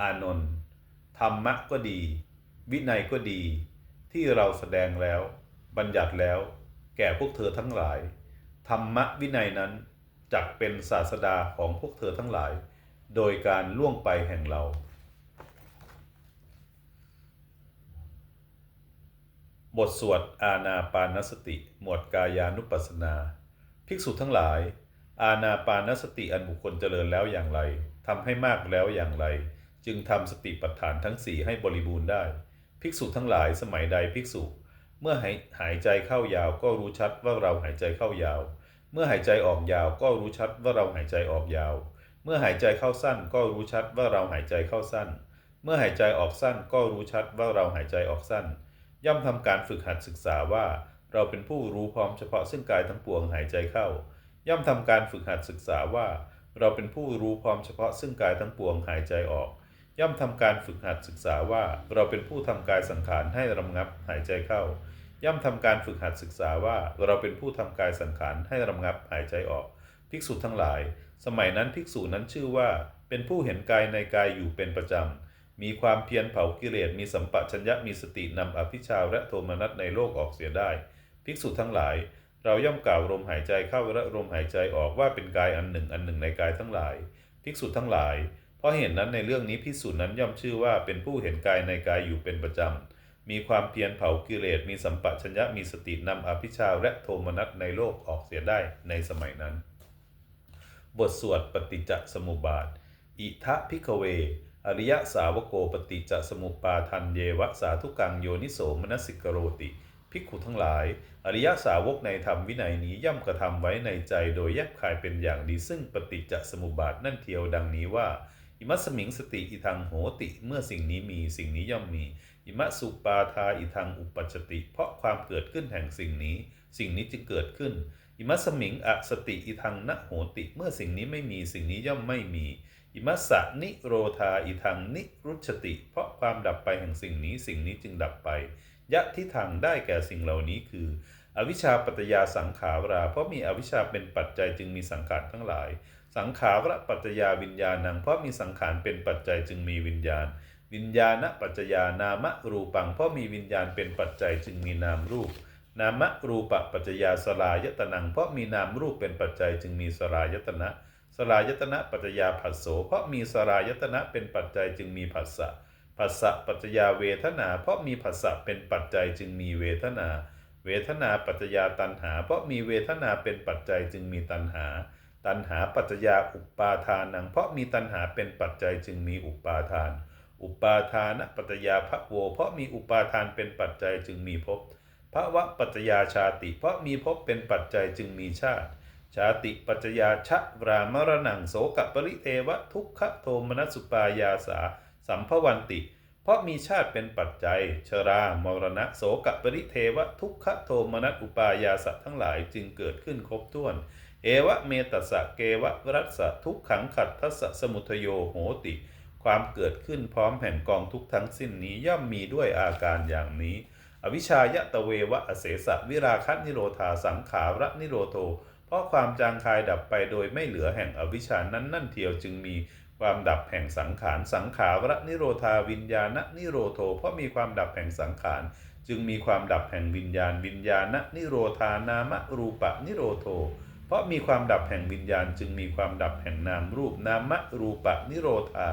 อานนท์ธรรมะก็ดี วินัยก็ดี ที่เราแสดงแล้ว บัญญัติแล้ว แก่พวกเธอทั้งหลาย ธรรมะวินัยนั้นจักเป็นศาสดาของพวกเธอทั้งหลาย โดยการล่วงไปแห่งเรา บทสวดอาณาปานสติ หมวดกายานุปัสนา ภิกษุทั้งหลาย อาณาปานสติอันบุคคลเจริญแล้วอย่างไรทำให้มากแล้วอย่างไร จึงทำสติปัฏฐานทั้งสี่ให้บริบูรณ์ได้ ภิกษุทั้งหลายสมัยใดภิกษุ เมื่อหายหายใจเข้ายาวก็รู้ชัดว่าเราหายใจเข้ายาว เมื่อหายใจออกยาวก็รู้ชัดว่าเราหายใจออกยาว เมื่อหายใจเข้าสั้นก็รู้ชัดว่าเราหายใจเข้าสั้น เมื่อหายใจออกสั้นก็รู้ชัดว่าเราหายใจออกสั้น ย่อมทำการฝึกหัดศึกษาว่า เราเป็นผู้รู้พร้อมเฉพาะซึ่งกายทั้งปวงหายใจเข้า ย่อมทำการฝึกหัดศึกษาว่า เราเป็นผู้รู้พร้อมเฉพาะซึ่งกายทั้งปวงหายใจออก ย่อมทำการฝึกหัดศึกษาว่าเราเป็นผู้ทำกายสังขารให้รำงับหายใจเข้า ย่อมทำการฝึกหัดศึกษาว่าเราเป็นผู้ทำกายสังขารให้รำงับหายใจออก ภิกษุทั้งหลาย สมัยนั้นภิกษุนั้นชื่อว่า เป็นผู้เห็นกายในกายอยู่เป็นประจำ มีความเพียรเผากิเลสมีสัมปชัญญะมีสตินำอภิชาและโทมนัสในโลกออกเสียได้ ภิกษุทั้งหลาย เราย่อมกล่าวลมหายใจเข้าและลมหายใจออกว่าเป็นกายอันหนึ่งอันหนึ่งในกายทั้งหลาย ภิกษุทั้งหลาย เพราะเห็นนั้นในเรื่องนี้ภิกษุนั้นย่อมชื่อว่าเป็นผู้เห็นกายในกายอยู่เป็นประจำ มีความเพียรเผากิเลส มีสัมปชัญญะ มีสตินำอภิชาและโทมนัสในโลกออกเสียได้ในสมัยนั้น บทสวดปฏิจจสมุปบาท อิทะพิกเว อริยสาวโกปฏิจจสมุปปาทันเยวะสาธุกังโยนิโสมนสิกโรติภิกขุทั้งหลาย อริยสาวกในธรรมวินัยนี้ย่อมกระทำไว้ในใจโดยแยบคายเป็นอย่างดีซึ่งปฏิจจสมุปบาทนั่นเทียวดังนี้ว่า อิมัสมิงสติอิทังโหติ เมื่อสิ่งนี้มีสิ่งนี้ย่อมมี อิมะสุปาทาอิทังอุปจจติ เพราะความเกิดขึ้นแห่งสิ่งนี้ สิ่งนี้จึงเกิดขึ้น อิมัสมิงอสติอิทังนะโหติ เมื่อสิ่งนี้ไม่มีสิ่งนี้ย่อมไม่มี อิมัสสะนิโรธาอิทังนิรุชติ เพราะความดับไปแห่งสิ่งนี้สิ่งนี้จึงดับไปยะที่ทางได้แก่สิ่งเหล่านี้คือ อวิชชาปัจจยาสังขาราเพราะมีอวิชชาเป็นปัจจัยจึงมีสังขารทั้งหลาย สังขารปัจจยาวิญญาณังเพราะมีสังขารเป็นปัจจัยจึงมีวิญญาณ วิญญาณปัจจยานามรูปัง เพราะมีวิญญาณเป็นปัจจัยจึงมีนามรูป นามรูปปัจจยาสลายตนังเพราะมีนามรูปเป็นปัจจัยจึงมีสลายตนะ สลายตนะปัจจยาผัสโสเพราะมีสลายตนะเป็นปัจจัยจึงมีผัสสะผัสสะปัจจยาเวทนา เพราะมีผัสสะเป็นปัจจัยจึงมีเวทนา เวทนาปัจจยาตันหา เพราะมีเวทนาเป็นปัจจัยจึงมีตันหา ตันหาปัจจยาอุปาทานัง เพราะมีตันหาเป็นปัจจัยจึงมีอุปาทาน อุปาทานปัจจยาภโว เพราะมีอุปาทานเป็นปัจจัยจึงมีภพภวะปัจจยาชาติ เพราะมีภพเป็นปัจจัยจึงมีชาติ ชาติปัจจยาชะรามรณังโสกปริเทวะทุกขโทมนัสุปายาสา สัมภวันติ เพราะมีชาติเป็นปัจจัย ชรามรณะโสกปริเทวะทุกขโทมนัสอุปายาสทั้งหลายจึงเกิดขึ้นครบถ้วน เอวะเมตัสะเกวะรัสสะทุกขังขัดทัสสมุทโยโหติ ความเกิดขึ้นพร้อมแห่งกองทุกทั้งสิ้นนี้ย่อมมีด้วยอาการอย่างนี้ อวิชายะตะเววะอเสสะวิราคะนิโรธาสังขาระนิโรโทเพราะความจางคายดับไปโดยไม่เหลือแห่งอวิชานั้นนั่นเทียวจึงมี ความดับแห่งสังขาร สังขารนิโรธาวิญญาณนิโรโท เพราะมีความดับแห่งสังขาร จึงมีความดับแห่งวิญญาณ วิญญาณนิโรธานามรูปะนิโรโท เพราะมีความดับแห่งวิญญาณ จึงมีความดับแห่งนามรูปนามรูปะนิโรธา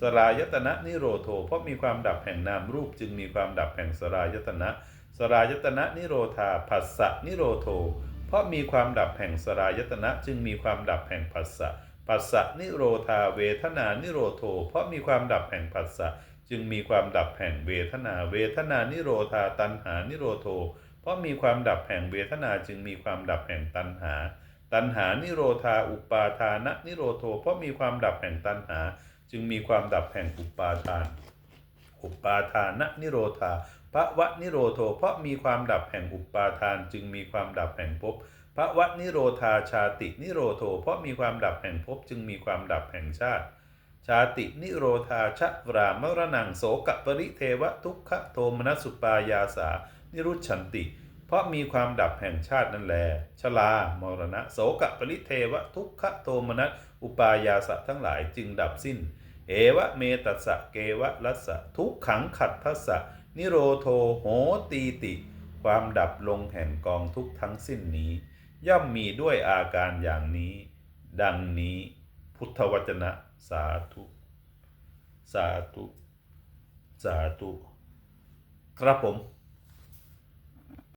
สลายตนะนิโรโท เพราะมีความดับแห่งนามรูป จึงมีความดับแห่งสลายตนะสลายตนะนิโรธาผัสสะนิโรโท เพราะมีความดับแห่งสลายตนะ จึงมีความดับแห่งผัสสะ ผัสสะนิโรธาเวทนานิโรโท เพราะมีความดับแห่งผัสสะจึงมีความดับแห่งเวทนา เวทนานิโรธาตัณหานิโรโท เพราะมีความดับแห่งเวทนาจึงมีความดับแห่งตัณหา ตัณหานิโรธาอุปาทานนิโรโท เพราะมีความดับแห่งตัณหา จึงมีความดับแห่งอุปาทาน อุปาทานะนิโรธาพระวะนิโรโท เพราะมีความดับแห่งอุปาทาน จึงมีความดับแห่งภพ พระวะนิโรธาชาตินิโรโท เพราะมีความดับแห่งภพจึงมีความดับแห่งชาติ ชาตินิโรธาชะรามรณังโสกปริเทวทุกขโทมนสุปายาสา นิรุชันติ เพราะมีความดับแห่งชาตินั่นแล ชลามรณะโสกปริเทวทุกขโทมนัสอุปายาสะทั้งหลายจึงดับสิ้น เอวะเมตัสสะเกวะลัสสะทุกขังขัดทัสสะนิโรโทโหตีติ ความดับลงแห่งกองทุกทั้งสิ้นนี้ ย่อมมีด้วยอาการอย่างนี้ ดังนี้พุทธวจนะสาธุสาธุสาธุครับผม